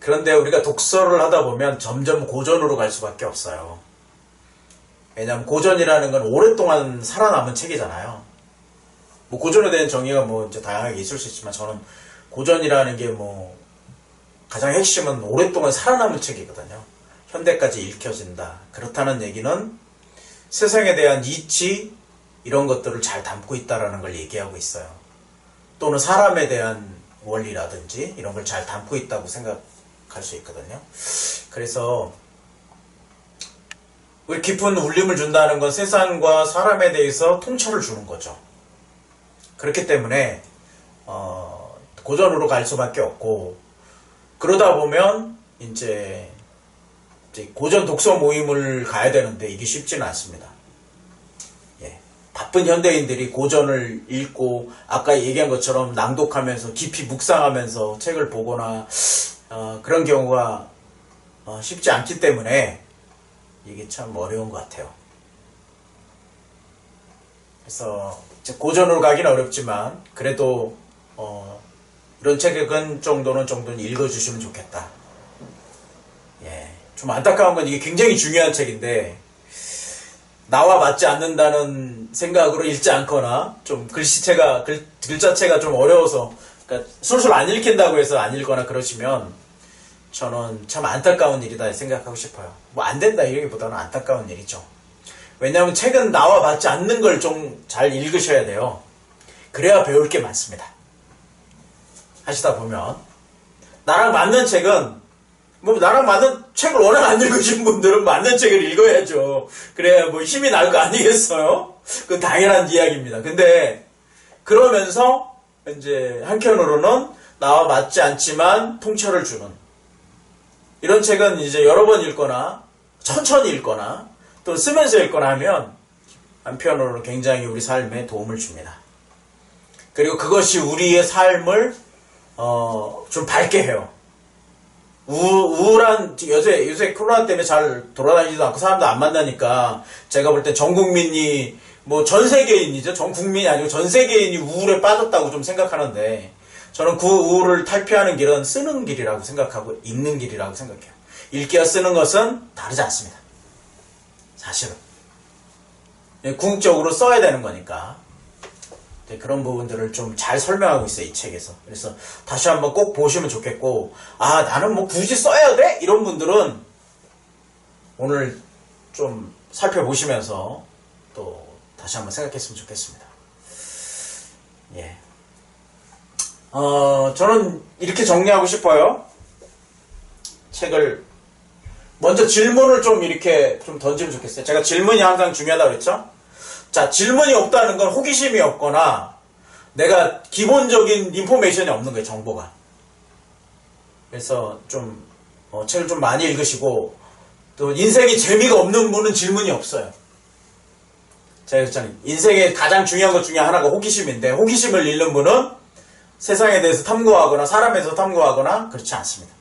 그런데 우리가 독서를 하다 보면 점점 고전으로 갈 수밖에 없어요. 왜냐하면 고전이라는 건 오랫동안 살아남은 책이잖아요. 뭐 고전에 대한 정의가 뭐 이제 다양하게 있을 수 있지만 저는 고전이라는 게 뭐 가장 핵심은 오랫동안 살아남을 책이거든요. 현대까지 읽혀진다. 그렇다는 얘기는 세상에 대한 이치 이런 것들을 잘 담고 있다라는 걸 얘기하고 있어요. 또는 사람에 대한 원리라든지 이런 걸 잘 담고 있다고 생각 할수 있거든요. 그래서 우리 깊은 울림을 준다는 건 세상과 사람에 대해서 통찰을 주는 거죠. 그렇기 때문에 어, 고전으로 갈 수밖에 없고 그러다 보면 이제, 이제 고전 독서 모임을 가야 되는데 이게 쉽지는 않습니다. 예. 바쁜 현대인들이 고전을 읽고 아까 얘기한 것처럼 낭독하면서 깊이 묵상하면서 책을 보거나 어, 그런 경우가 어, 쉽지 않기 때문에 이게 참 어려운 것 같아요. 그래서 고전으로 가기는 어렵지만 그래도 어, 이런 책은 정도는 정도는 읽어주시면 좋겠다. 예, 좀 안타까운 건 이게 굉장히 중요한 책인데 나와 맞지 않는다는 생각으로 읽지 않거나 좀 글씨체가 글, 글자체가 좀 어려워서 그러니까 술술 안 읽힌다고 해서 안 읽거나 그러시면 저는 참 안타까운 일이다 생각하고 싶어요. 뭐 안 된다 이러기보다는 안타까운 일이죠. 왜냐하면 책은 나와 맞지 않는 걸 좀 잘 읽으셔야 돼요. 그래야 배울 게 많습니다. 하시다 보면 나랑 맞는 책은 뭐 나랑 맞는 책을 워낙 안 읽으신 분들은 맞는 책을 읽어야죠. 그래야 뭐 힘이 날 거 아니겠어요? 그건 당연한 이야기입니다. 근데 그러면서 이제 한편으로는 나와 맞지 않지만 통찰을 주는 이런 책은 이제 여러 번 읽거나 천천히 읽거나 또 쓰면서 읽거나 하면 한편으로는 굉장히 우리 삶에 도움을 줍니다. 그리고 그것이 우리의 삶을 어, 좀 밝게 해요. 우, 우울한, 요새, 요새 코로나 때문에 잘 돌아다니지도 않고 사람도 안 만나니까 제가 볼 때 전 국민이, 뭐 전 세계인이죠. 전 국민이 아니고 전 세계인이 우울에 빠졌다고 좀 생각하는데 저는 그 우울을 탈피하는 길은 쓰는 길이라고 생각하고 읽는 길이라고 생각해요. 읽기와 쓰는 것은 다르지 않습니다. 사실은. 예, 궁극적으로 써야 되는 거니까. 네, 그런 부분들을 좀 잘 설명하고 있어요, 이 책에서. 그래서 다시 한번 꼭 보시면 좋겠고, 아, 나는 뭐 굳이 써야 돼? 이런 분들은 오늘 좀 살펴보시면서 또 다시 한번 생각했으면 좋겠습니다. 예. 어, 저는 이렇게 정리하고 싶어요. 책을, 먼저 질문을 좀 이렇게 좀 던지면 좋겠어요. 제가 질문이 항상 중요하다고 그랬죠? 자, 질문이 없다는 건 호기심이 없거나 내가 기본적인 인포메이션이 없는 거예요, 정보가. 그래서 좀, 어, 책을 좀 많이 읽으시고 또 인생이 재미가 없는 분은 질문이 없어요. 제가. 인생의 가장 중요한 것 중에 하나가 호기심인데 호기심을 잃는 분은 세상에 대해서 탐구하거나 사람에 대해서 탐구하거나 그렇지 않습니다.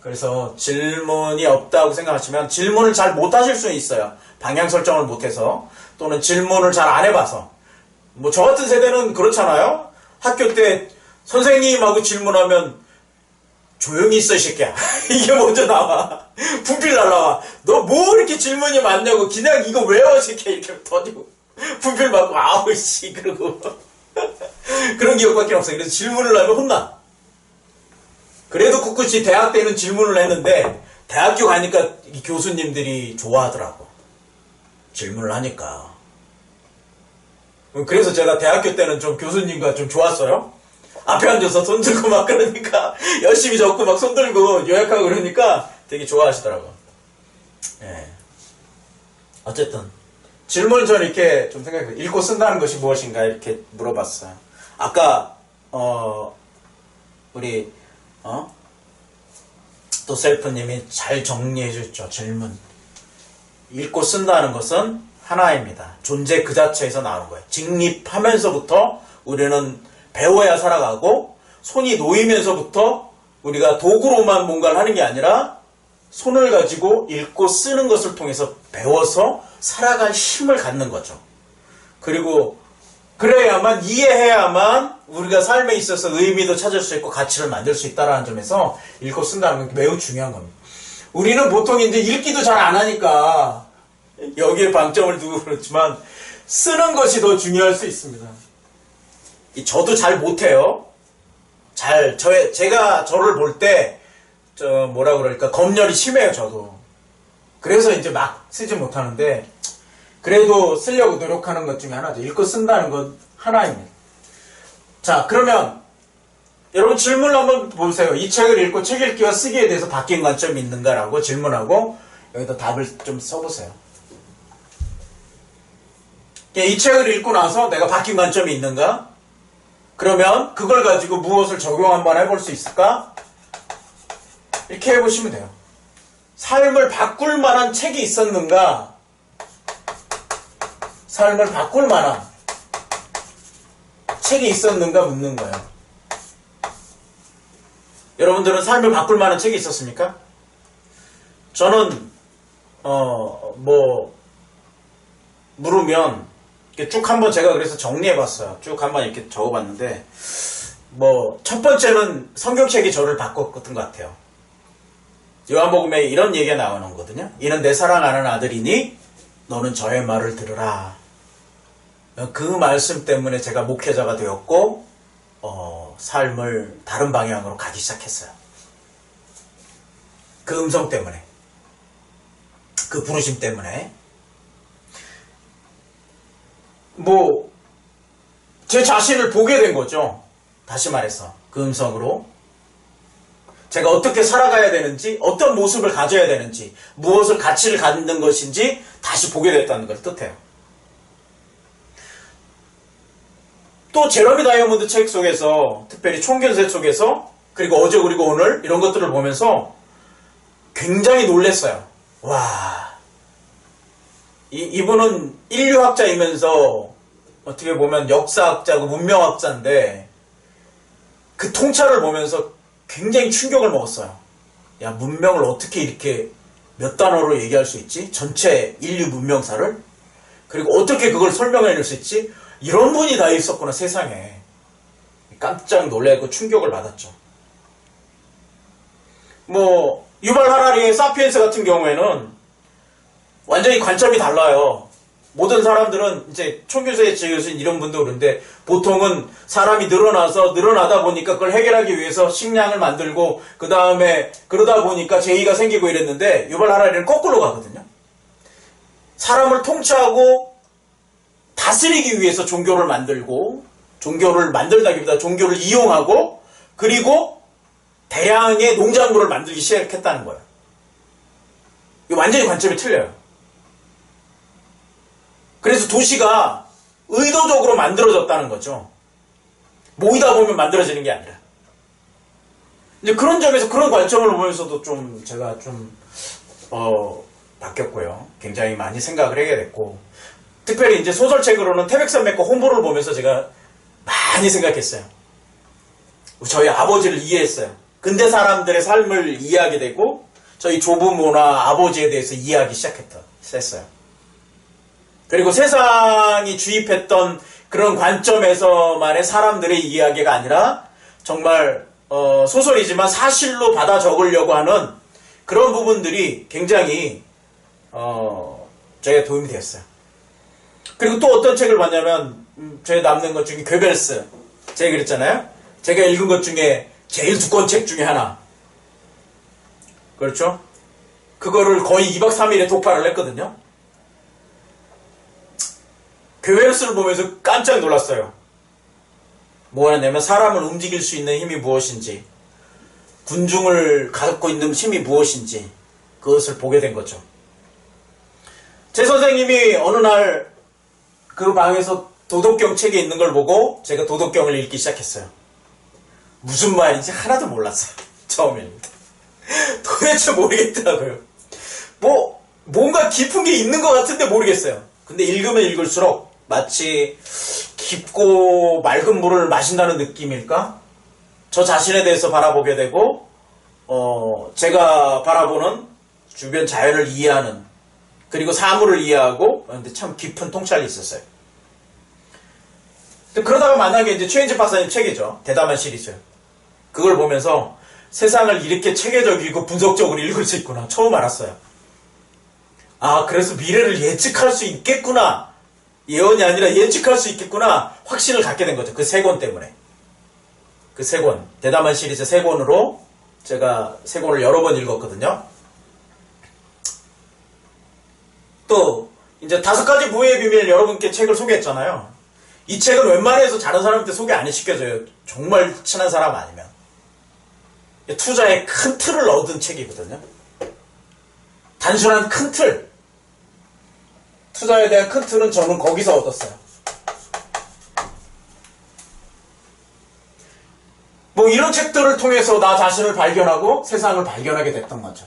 그래서 질문이 없다고 생각하시면 질문을 잘 못하실 수 있어요. 방향 설정을 못해서 또는 질문을 잘 안 해봐서 뭐 저 같은 세대는 그렇잖아요. 학교 때 선생님하고 질문하면 조용히 있어 이 새끼야. 이게 먼저 나와. 분필 날라와. 너 뭐 이렇게 질문이 많냐고 그냥 이거 외워 이 새끼야 이렇게 던지고 분필 맞고 아우 씨 그러고 그런 기억밖에 없어요. 그래서 질문을 하면 혼나. 그래도 꿋꿋이 대학 때는 질문을 했는데 대학교 가니까 이 교수님들이 좋아하더라고. 질문을 하니까. 그래서 제가 대학교 때는 좀 교수님과 좀 좋았어요. 앞에 앉아서 손 들고 막 그러니까 열심히 적고 막 손 들고 요약하고 그러니까 되게 좋아하시더라고. 예. 어쨌든 질문을 저는 이렇게 좀 생각해요. 읽고 쓴다는 것이 무엇인가 이렇게 물어봤어요. 아까 어 우리 어? 또 셀프님이 잘 정리해 주셨죠. 질문. 읽고 쓴다는 것은 하나입니다. 존재 그 자체에서 나오는 거예요. 직립하면서부터 우리는 배워야 살아가고 손이 놓이면서부터 우리가 도구로만 뭔가를 하는 게 아니라 손을 가지고 읽고 쓰는 것을 통해서 배워서 살아갈 힘을 갖는 거죠. 그리고 그래야만 이해해야만 우리가 삶에 있어서 의미도 찾을 수 있고 가치를 만들 수 있다라는 점에서 읽고 쓴다는 건 매우 중요한 겁니다. 우리는 보통 이제 읽기도 잘 안 하니까 여기에 방점을 두고 그렇지만 쓰는 것이 더 중요할 수 있습니다. 이 저도 잘 못해요. 잘, 저, 제가 저를 볼 때, 저, 뭐라 그럴까, 검열이 심해요, 저도. 그래서 이제 막 쓰지 못하는데, 그래도 쓰려고 노력하는 것 중에 하나죠. 읽고 쓴다는 건 하나입니다. 자, 그러면, 여러분 질문을 한번 보세요. 이 책을 읽고 책 읽기와 쓰기에 대해서 바뀐 관점이 있는가라고 질문하고, 여기다 답을 좀 써보세요. 이 책을 읽고 나서 내가 바뀐 관점이 있는가? 그러면 그걸 가지고 무엇을 적용 한번 해볼 수 있을까? 이렇게 해보시면 돼요. 삶을 바꿀 만한 책이 있었는가? 삶을 바꿀 만한 책이 있었는가 묻는 거예요. 여러분들은 삶을 바꿀 만한 책이 있었습니까? 저는 어 뭐 물으면 쭉 한번 제가 그래서 정리해봤어요. 쭉 한번 이렇게 적어봤는데 뭐 첫 번째는 성경책이 저를 바꿨던 것 같아요. 요한복음에 이런 얘기가 나오는 거거든요. 이는 내 사랑하는 아들이니 너는 저의 말을 들으라. 그 말씀 때문에 제가 목회자가 되었고 어, 삶을 다른 방향으로 가기 시작했어요. 그 음성 때문에 그 부르심 때문에 뭐, 제 자신을 보게 된 거죠. 다시 말해서, 그 음성으로. 제가 어떻게 살아가야 되는지, 어떤 모습을 가져야 되는지, 무엇을 가치를 갖는 것인지 다시 보게 됐다는 걸 뜻해요. 또 제러미 다이아몬드 책 속에서, 특별히 총견세 속에서, 그리고 어제 그리고 오늘 이런 것들을 보면서 굉장히 놀랬어요. 와, 이, 이분은 인류학자이면서 어떻게 보면 역사학자고 문명학자인데 그 통찰을 보면서 굉장히 충격을 먹었어요. 야, 문명을 어떻게 이렇게 몇 단어로 얘기할 수 있지? 전체 인류 문명사를? 그리고 어떻게 그걸 설명해낼 수 있지? 이런 분이 다 있었구나, 세상에. 깜짝 놀래고 충격을 받았죠. 뭐, 유발 하라리의 사피엔스 같은 경우에는 완전히 관점이 달라요. 모든 사람들은 이제 총교수의 지으신 이런 분도 그런데 보통은 사람이 늘어나서 늘어나다 보니까 그걸 해결하기 위해서 식량을 만들고 그 다음에 그러다 보니까 제의가 생기고 이랬는데 유발 하라리는 거꾸로 가거든요. 사람을 통치하고 다스리기 위해서 종교를 만들고 종교를 만들다기보다 종교를 이용하고 그리고 대량의 농작물을 만들기 시작했다는 거예요. 완전히 관점이 틀려요. 그래서 도시가 의도적으로 만들어졌다는 거죠. 모이다 보면 만들어지는 게 아니라. 이제 그런 점에서 그런 관점을 보면서도 좀 제가 좀, 어, 바뀌었고요. 굉장히 많이 생각을 하게 됐고. 특별히 이제 소설책으로는 태백산맥과 홍보를 보면서 제가 많이 생각했어요. 저희 아버지를 이해했어요. 근대 사람들의 삶을 이해하게 되고, 저희 조부모나 아버지에 대해서 이해하기 시작했다, 했어요. 그리고 세상이 주입했던 그런 관점에서만의 사람들의 이야기가 아니라 정말 어, 소설이지만 사실로 받아 적으려고 하는 그런 부분들이 굉장히 어, 저에 도움이 됐어요. 그리고 또 어떤 책을 봤냐면 음, 저에 남는 것 중에 괴벨스 제가 그랬잖아요. 제가 읽은 것 중에 제일 두꺼운 책 중에 하나. 그렇죠? 그거를 거의 2박 3일에 독파를 했거든요. 괴벨스를 보면서 깜짝 놀랐어요. 뭐였냐면 사람을 움직일 수 있는 힘이 무엇인지, 군중을 갖고 있는 힘이 무엇인지 그것을 보게 된 거죠. 제 선생님이 어느 날 그 방에서 도덕경 책에 있는 걸 보고 제가 도덕경을 읽기 시작했어요. 무슨 말인지 하나도 몰랐어요. 처음에는. 도대체 모르겠더라고요. 뭐, 뭔가 깊은 게 있는 것 같은데 모르겠어요. 근데 읽으면 읽을수록 마치 깊고 맑은 물을 마신다는 느낌일까? 저 자신에 대해서 바라보게 되고, 어, 제가 바라보는 주변 자연을 이해하는, 그리고 사물을 이해하고, 근데 참 깊은 통찰이 있었어요. 그러다가 게 이제 최인재 박사님 책이죠. 대담한 시리즈. 그걸 보면서 세상을 이렇게 체계적이고 분석적으로 읽을 수 있구나. 처음 알았어요. 아, 그래서 미래를 예측할 수 있겠구나. 예언이 아니라 예측할 수 있겠구나. 확신을 갖게 된 거죠. 그 세 권 때문에. 그 세 권. 대담한 시리즈 세 권으로 제가 세 권을 여러 번 읽었거든요. 또, 이제 다섯 가지 부의 비밀 여러분께 책을 소개했잖아요. 이 책은 웬만해서 다른 사람한테 소개 안 시켜줘요. 정말 친한 사람 아니면. 투자의 큰 틀을 얻은 책이거든요. 단순한 큰 틀. 투자에 대한 큰 틀은 저는 거기서 얻었어요. 뭐 이런 책들을 통해서 나 자신을 발견하고 세상을 발견하게 됐던 거죠.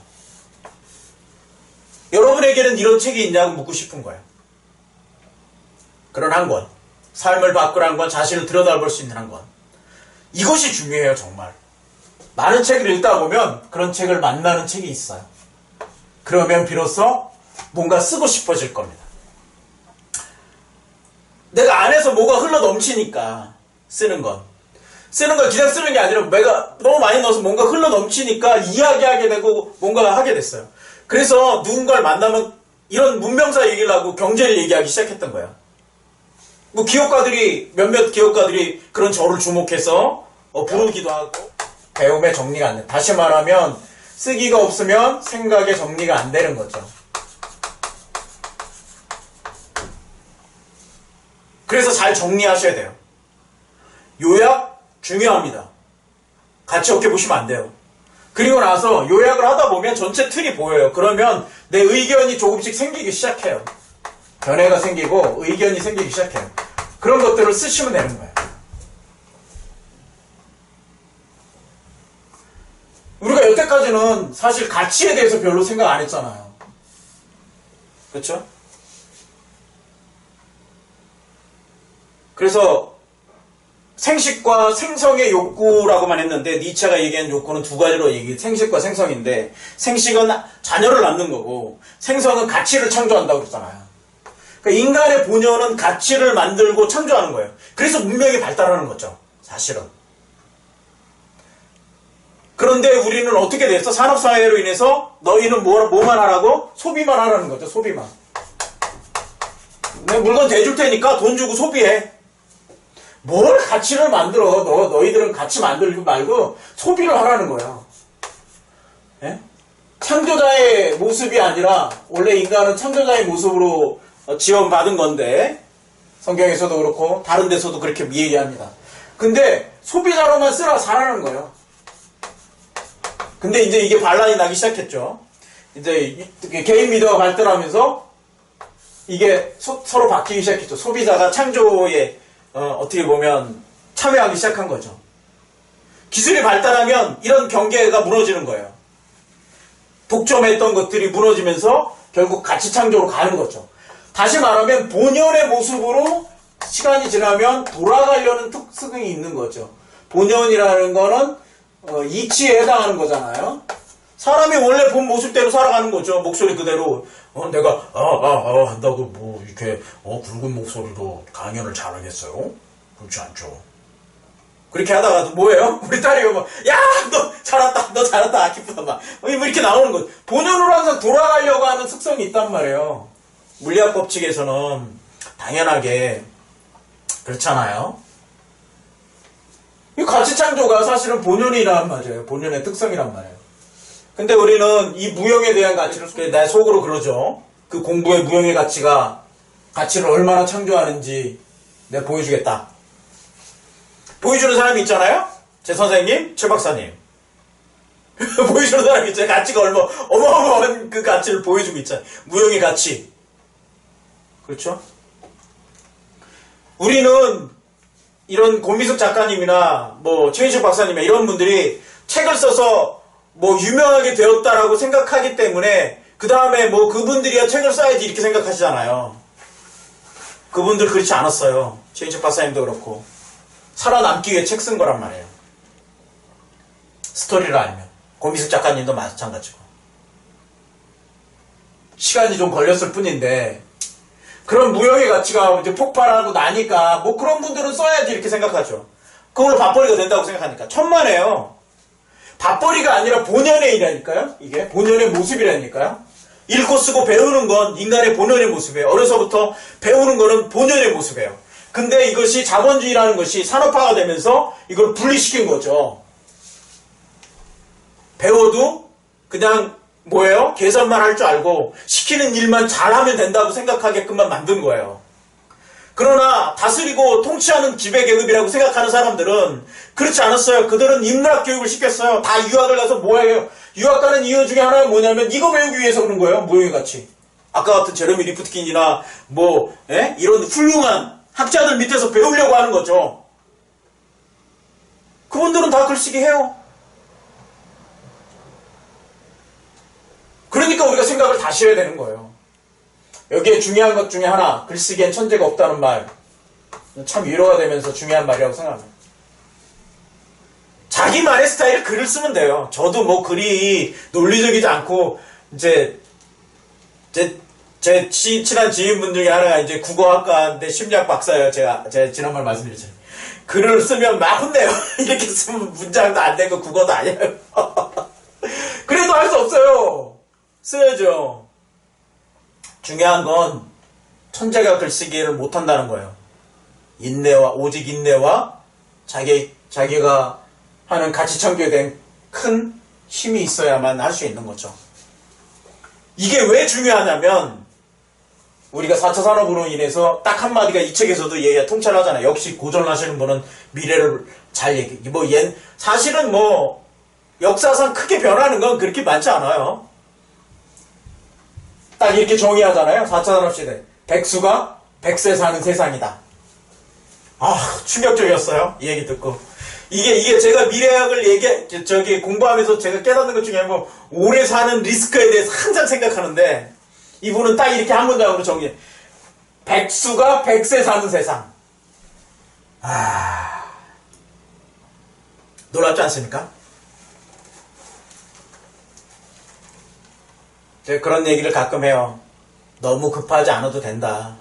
여러분에게는 이런 책이 있냐고 묻고 싶은 거예요. 그런 한 권. 삶을 한 권, 자신을 들여다볼 수 있는 한 권. 이것이 중요해요, 정말. 많은 책을 읽다 보면 그런 책을 만나는 책이 있어요. 그러면 비로소 뭔가 쓰고 싶어질 겁니다. 내가 안에서 뭐가 흘러 넘치니까 쓰는 건. 쓰는 걸 그냥 쓰는 게 아니라 내가 너무 많이 넣어서 뭔가 흘러 넘치니까 이야기하게 되고 뭔가 하게 됐어요. 그래서 누군가를 만나면 이런 문명사 얘기를 하고 경제를 얘기하기 시작했던 거예요. 뭐 기업가들이 몇몇 기업가들이 그런 저를 주목해서 어, 부르기도 하고 배움의 정리가 안 돼. 다시 말하면 쓰기가 없으면 생각의 정리가 안 되는 거죠. 그래서 잘 정리하셔야 돼요. 요약 중요합니다. 같이 어깨 보시면 안 돼요. 그리고 나서 요약을 하다 보면 전체 틀이 보여요. 그러면 내 의견이 조금씩 생기기 시작해요. 변해가 생기고 의견이 생기기 시작해요. 그런 것들을 쓰시면 되는 거예요. 우리가 여태까지는 사실 가치에 대해서 별로 생각 안 했잖아요. 그렇죠? 그래서 생식과 생성의 욕구라고만 했는데 니체가 얘기한 욕구는 두 가지로 얘기 생식과 생성인데 생식은 자녀를 낳는 거고 생성은 가치를 창조한다고 그랬잖아요. 그러니까 인간의 본연은 가치를 만들고 창조하는 거예요. 그래서 문명이 발달하는 거죠. 사실은. 그런데 우리는 어떻게 됐어? 산업사회로 인해서 너희는 뭐, 뭐만 하라고? 소비만 하라는 거죠. 소비만. 내 물건 대줄 테니까 돈 주고 소비해. 뭘 가치를 만들어? 너, 너희들은 가치 만들지 말고 소비를 하라는 거야. 예? 창조자의 모습이 아니라 원래 인간은 창조자의 모습으로 어, 지원받은 건데 성경에서도 그렇고 다른 데서도 그렇게 얘기합니다. 근데 소비자로만 쓰라 살라는 거예요. 근데 이제 이게 반란이 나기 시작했죠. 이제 개인 미디어가 발달하면서 이게 소, 로 바뀌기 시작했죠. 소비자가 창조에 어, 떻게 보면 참여하기 시작한 거죠. 기술이 발달하면 이런 경계가 무너지는 거예요. 독점했던 것들이 무너지면서 결국 가치 창조로 가는 거죠. 다시 말하면 본연의 모습으로 시간이 지나면 돌아가려는 특성이 있는 거죠. 본연이라는 거는 어, 이치에 해당하는 거잖아요. 사람이 원래 본 모습대로 살아가는 거죠. 목소리 그대로. 어, 내가, 아, 아, 아, 한다고 뭐, 이렇게, 어, 굵은 목소리로 강연을 잘하겠어요? 그렇지 않죠. 그렇게 하다가도 뭐예요? 우리 딸이 막, 야, 너 잘했다, 너 잘했다, 기쁘다, 막. 뭐 이렇게 나오는 거. 본연으로 항상 돌아가려고 하는 특성이 있단 말이에요. 물리학 법칙에서는 당연하게 그렇잖아요. 이 가치 창조가 사실은 본연이란 말이에요. 본연의 특성이란 말이에요. 근데 우리는 이 무형에 대한 가치를 내 속으로 그러죠. 그 공부의 무형의 가치가 가치를 얼마나 창조하는지 내가 보여주겠다. 보여주는 사람이 있잖아요. 제 선생님, 최 박사님. 보여주는 사람이 있잖아요. 가치가 얼마 어마어마한 그 가치를 보여주고 있잖아요. 무형의 가치. 그렇죠? 우리는 이런 고미숙 작가님이나 뭐 최인식 박사님이나 이런 분들이 책을 써서 뭐 유명하게 되었다라고 생각하기 때문에 그 다음에 뭐 그분들이야 책을 써야지 이렇게 생각하시잖아요. 그분들 그렇지 않았어요. 최인식 박사님도 그렇고 살아남기 위해 책 쓴 거란 말이에요. 스토리를 알면 고미숙 작가님도 마찬가지고 시간이 좀 걸렸을 뿐인데 그런 무형의 가치가 이제 폭발하고 나니까 뭐 그런 분들은 써야지 이렇게 생각하죠. 그걸 밥벌이가 된다고 생각하니까 천만에요. 밥벌이가 아니라 본연의 일이라니까요. 이게 본연의 모습이라니까요. 읽고 쓰고 배우는 건 인간의 본연의 모습이에요. 어려서부터 배우는 거는 본연의 모습이에요. 근데 이것이 자본주의라는 것이 산업화가 되면서 이걸 분리시킨 거죠. 배워도 그냥 뭐예요? 계산만 할 줄 알고 시키는 일만 잘하면 된다고 생각하게끔만 만든 거예요. 그러나 다스리고 통치하는 지배 계급이라고 생각하는 사람들은 그렇지 않았어요. 그들은 인문학 교육을 시켰어요. 다 유학을 가서 뭐예요? 유학 가는 이유 중에 하나는 뭐냐면 이거 배우기 위해서 그런 거예요. 무용의 가치. 아까 같은 제레미 리프트킨이나 뭐 예? 이런 훌륭한 학자들 밑에서 배우려고 하는 거죠. 그분들은 다 글쓰기 해요. 그러니까 우리가 생각을 다시 해야 되는 거예요. 여기에 중요한 것 중에 하나, 글쓰기엔 천재가 없다는 말. 참 위로가 되면서 중요한 말이라고 생각합니다. 자기만의 스타일을 글을 쓰면 돼요. 저도 뭐 글이 논리적이지 않고, 이제, 제, 제 치- 친한 지인분 중에 하나가 이제 국어학과인데 심리학 박사예요. 제가, 제가 지난번 말씀드렸잖아요. 글을 쓰면 막 혼내요. 이렇게 쓰면 문장도 안 되고 국어도 아니에요. 그래도 할 수 없어요. 써야죠. 중요한 건 천재가 글쓰기를 못한다는 거예요. 인내와 오직 인내와 자기 자기가 하는 가치 대한 큰 힘이 있어야만 할 수 있는 거죠. 이게 왜 중요하냐면 우리가 4차 산업으로 인해서 딱 한마디가 이 책에서도 얘기가 통찰하잖아요. 역시 고전하시는 분은 미래를 잘 얘기. 뭐 옛, 사실은 뭐 역사상 크게 변하는 건 그렇게 많지 않아요. 딱 이렇게 정의하잖아요. 4차 산업시대. 백수가 백세 사는 세상이다. 아, 충격적이었어요. 이 얘기 듣고. 이게, 이게 제가 미래학을 얘기, 저- 저기 공부하면서 제가 깨닫는 것 중에 뭐, 오래 사는 리스크에 대해서 항상 생각하는데, 이분은 딱 이렇게 한 문장으로 정리해. 백수가 백세 사는 세상. 아. 놀랍지 않습니까? 제가 그런 얘기를 가끔 해요. 너무 급하지 않아도 된다.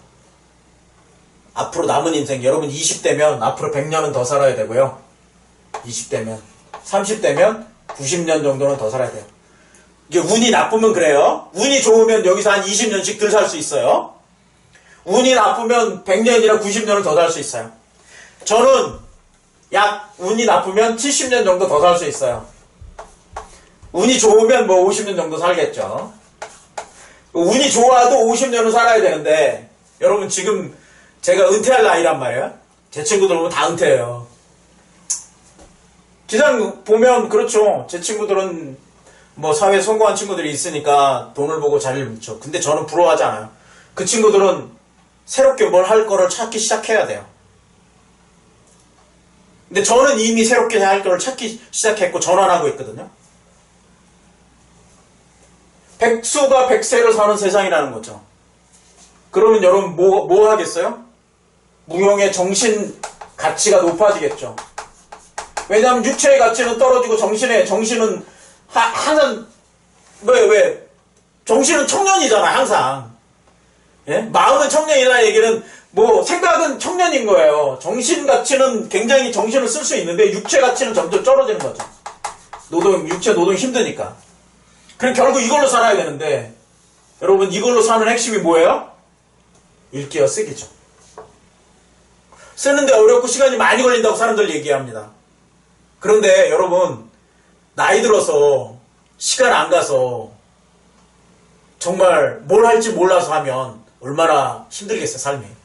앞으로 남은 인생, 여러분 20대면 앞으로 100년은 더 살아야 되고요. 20대면. 30대면 90년 정도는 더 살아야 돼요. 이게 운이 나쁘면 그래요. 운이 좋으면 여기서 한 20년씩 덜 살 수 있어요. 운이 나쁘면 100년이나 90년을 더 살 수 있어요. 저는 약 운이 나쁘면 70년 정도 더 살 수 있어요. 운이 좋으면 뭐 50년 정도 살겠죠. 운이 좋아도 50년은 살아야 되는데 여러분 지금 제가 은퇴할 나이란 말이에요. 제 친구들 보면 다 은퇴해요. 기상 보면 그렇죠. 제 친구들은 뭐 사회에 성공한 친구들이 있으니까 돈을 보고 자리를 묻죠. 근데 저는 부러워하지 않아요. 그 친구들은 새롭게 뭘 할 거를 찾기 시작해야 돼요. 근데 저는 이미 새롭게 할 거를 찾기 시작했고 전환하고 있거든요. 백수가 백세를 사는 세상이라는 거죠. 그러면 여러분 뭐, 뭐 하겠어요? 무용의 정신 가치가 높아지겠죠. 왜냐하면 육체의 가치는 떨어지고 정신의 정신은 하- 항상 왜 왜? 정신은 청년이잖아 항상. 예? 마음은 청년이라는 얘기는 뭐 생각은 청년인 거예요. 정신 가치는 굉장히 정신을 쓸 수 있는데 육체 가치는 점점 떨어지는 거죠. 노동 육체 노동 이 힘드니까. 그럼 결국 이걸로 살아야 되는데 여러분 이걸로 사는 핵심이 뭐예요? 읽기와 쓰기죠. 쓰는데 어렵고 시간이 많이 걸린다고 사람들 얘기합니다. 그런데 여러분 나이 들어서 시간 안 가서 정말 뭘 할지 몰라서 하면 얼마나 힘들겠어요 삶이.